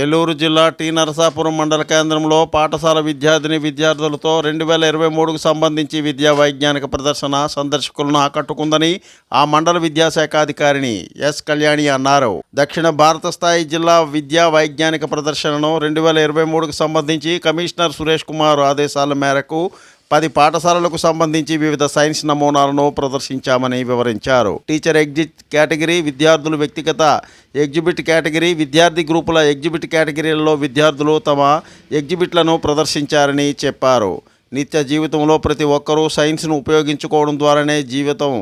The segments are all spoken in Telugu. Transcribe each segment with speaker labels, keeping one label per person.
Speaker 1: ఏలూరు జిల్లా టి నరసాపురం మండల కేంద్రంలో పాఠశాల విద్యార్థిని విద్యార్థులతో రెండు వేల ఇరవై మూడుకు సంబంధించి విద్యా వైజ్ఞానిక ప్రదర్శన సందర్శకులను ఆకట్టుకుందని ఆ మండల విద్యాశాఖ అధికారిని ఎస్ కళ్యాణి అన్నారు. దక్షిణ భారత స్థాయి జిల్లా విద్యా వైజ్ఞానిక ప్రదర్శనను రెండు వేల ఇరవై మూడుకు సంబంధించి కమిషనర్ సురేష్ కుమార్ ఆదేశాల మేరకు పది పాఠశాలలకు సంబంధించి వివిధ సైన్స్ నమూనాలను ప్రదర్శించామని వివరించారు. టీచర్ ఎగ్జిట్ కేటగిరీ విద్యార్థులు వ్యక్తిగత ఎగ్జిబిట్ కేటగిరీ విద్యార్థి గ్రూపుల ఎగ్జిబిట్ కేటగిరీలలో విద్యార్థులు తమ ఎగ్జిబిట్లను ప్రదర్శించారని చెప్పారు. నిత్య జీవితంలో ప్రతి ఒక్కరూ సైన్స్ను ఉపయోగించుకోవడం ద్వారానే జీవితం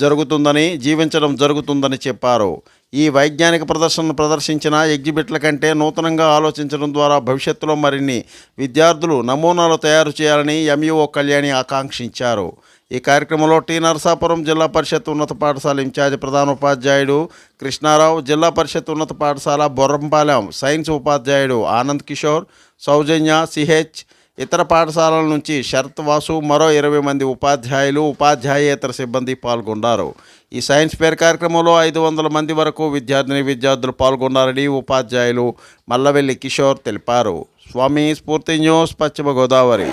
Speaker 1: జరుగుతుందని జీవించడం జరుగుతుందని చెప్పారు. ఈ వైజ్ఞానిక ప్రదర్శనను ప్రదర్శించిన ఎగ్జిబిట్ల కంటే నూతనంగా ఆలోచించడం ద్వారా భవిష్యత్తులో మరిన్ని విద్యార్థులు నమూనాలు తయారు చేయాలని ఎంఈఓ కళ్యాణి ఆకాంక్షించారు. ఈ కార్యక్రమంలో టి. నరసాపురం జిల్లా పరిషత్ ఉన్నత పాఠశాల ఇన్ఛార్జ్ ప్రధానోపాధ్యాయుడు కృష్ణారావు జిల్లా పరిషత్ ఉన్నత పాఠశాల బొర్రంపాలెం సైన్స్ ఉపాధ్యాయుడు ఆనంద్ కిషోర్ సౌజన్య సిహెచ్ ఇతర పాఠశాలల నుంచి శరత్ వాసు మరో ఇరవై మంది ఉపాధ్యాయులు ఉపాధ్యాయేతర సిబ్బంది పాల్గొన్నారు. ఈ సైన్స్ ఫేర్ కార్యక్రమంలో ఐదు వందల మంది వరకు విద్యార్థిని విద్యార్థులు పాల్గొన్నారని ఉపాధ్యాయులు మల్లవెల్లి కిషోర్ తెలిపారు. Swami Spoorthi news Paschima Godavari.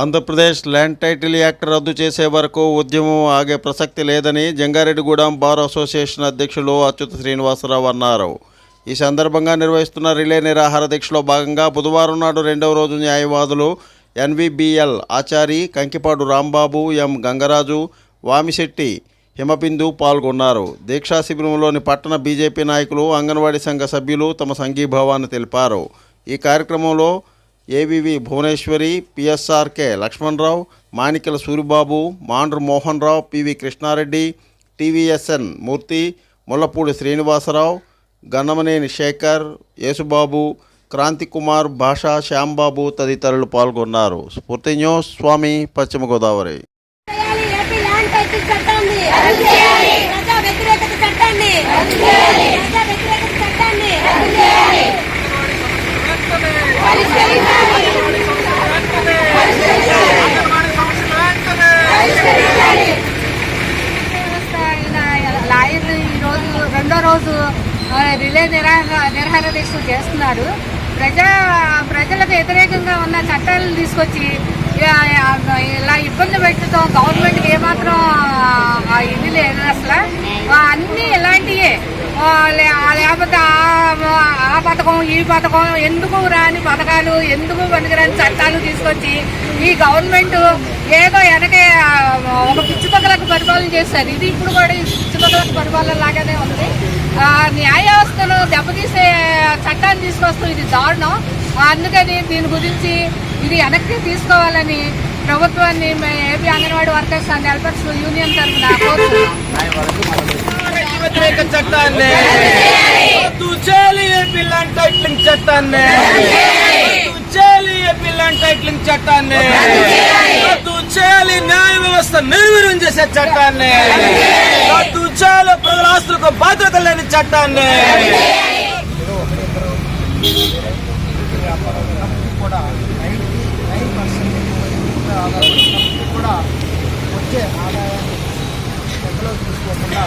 Speaker 1: Andhra Pradesh land title act రద్దు చేసే వరకు ఉద్యమం ఆగే ప్రసక్తి లేదని జంగారెడ్డిగూడెం బార్ అసోసియేషన్ అధ్యక్షులు అచ్యుత శ్రీనివాసరావు అన్నారు. ఈ సందర్భంగా నిర్వహిస్తున్న రిలే నిరాహార దీక్షలో భాగంగా బుధవారం నాడు రెండవ రోజు న్యాయవాదులు ఎన్విబిఎల్ ఆచారి కంకిపాడు రాంబాబు ఎం గంగరాజు వామిశెట్టి హిమబిందు పాల్గొన్నారు. దీక్షా శిబిరంలోని పట్టణ బీజేపీ నాయకులు అంగన్వాడీ సంఘ సభ్యులు తమ సంఘీభావాన్ని తెలిపారు. ఈ కార్యక్రమంలో AVV Bhuvaneswari PSRK Lakshmanarao Manikala Suribabu Mandru Mohan Rao PV Krishnareddy TVSN Murthy Mullapudi Srinivasarao Gannamaneni Sekhar Yesubabu Kranthi Kumar Basha Shyambabu తదితరులు పాల్గొన్నారు. స్ఫూర్తి న్యూస్ స్వామి పశ్చిమ గోదావరి.
Speaker 2: పరిష్కరించాలి ఏపీ ల్యాండ్ టైటిల్ చట్టాన్ని రద్దు చేయాలి ప్రజా వ్యతిరేకత చట్టాన్ని రద్దు చేయాలి ప్రజా వ్యతిరేకత చట్టాన్ని రద్దు చేయాలి పరిష్కరించాలి పరిష్కరించాలి
Speaker 3: వ్యవస్థ అయిన లాయర్లు ఈరోజు రెండో రోజు ఆ, రిలే నిరాహార నిరాహార దీక్షలు చేస్తున్నారు ప్రజా ప్రజలకు వ్యతిరేకంగా ఉన్న చట్టాలను తీసుకొచ్చి ఇలా ఇబ్బంది పెట్టడం గవర్నమెంట్కి ఏమాత్రం ఇది లేదు అసలు. అన్నీ ఇలాంటివే ఆ, లేకపోతే ఆ- పథకం ఈ పథకం ఎందుకు రాని పథకాలు ఎందుకు పనికిరాని చట్టాలు తీసుకొచ్చి ఈ గవర్నమెంట్ ఏదో వెనకే ఒక పిచ్చి పరిపాలన చేస్తారు ఇది ఇప్పుడు కూడా ఈ పిచ్చి పరిపాలన లాగానే ఉంది. న్యాయ వ్యవస్థను దెబ్బతీసే చట్టాన్ని తీసుకొస్తూ ఇది దారుణం. అందుకని దీని గురించి ఇది వెనక్కి తీసుకోవాలని ప్రభుత్వాన్ని మే- AP anganwadi workers and helpers union తరఫున కోరుతున్నాం.
Speaker 4: వ్యతిరేక చట్టాన్ని రద్దు చేయాలి ఏపీ ల్యాండ్ టైటిలింగ్ చట్టాన్ని రద్దు చేయాలి ఏపీ ల్యాండ్ టైటిలింగ్ చట్టాన్ని చేయాలి న్యాయ వ్యవస్థ నిర్వీర్యం చేసే చట్టాన్ని రద్దు ప్రజల ఆస్తులకు బాధ్యత లేని చట్టాన్ని.
Speaker 5: కూడా నైన్ నైన్ వచ్చే ఆదాయాన్ని లెక్కలో తీసుకోకుండా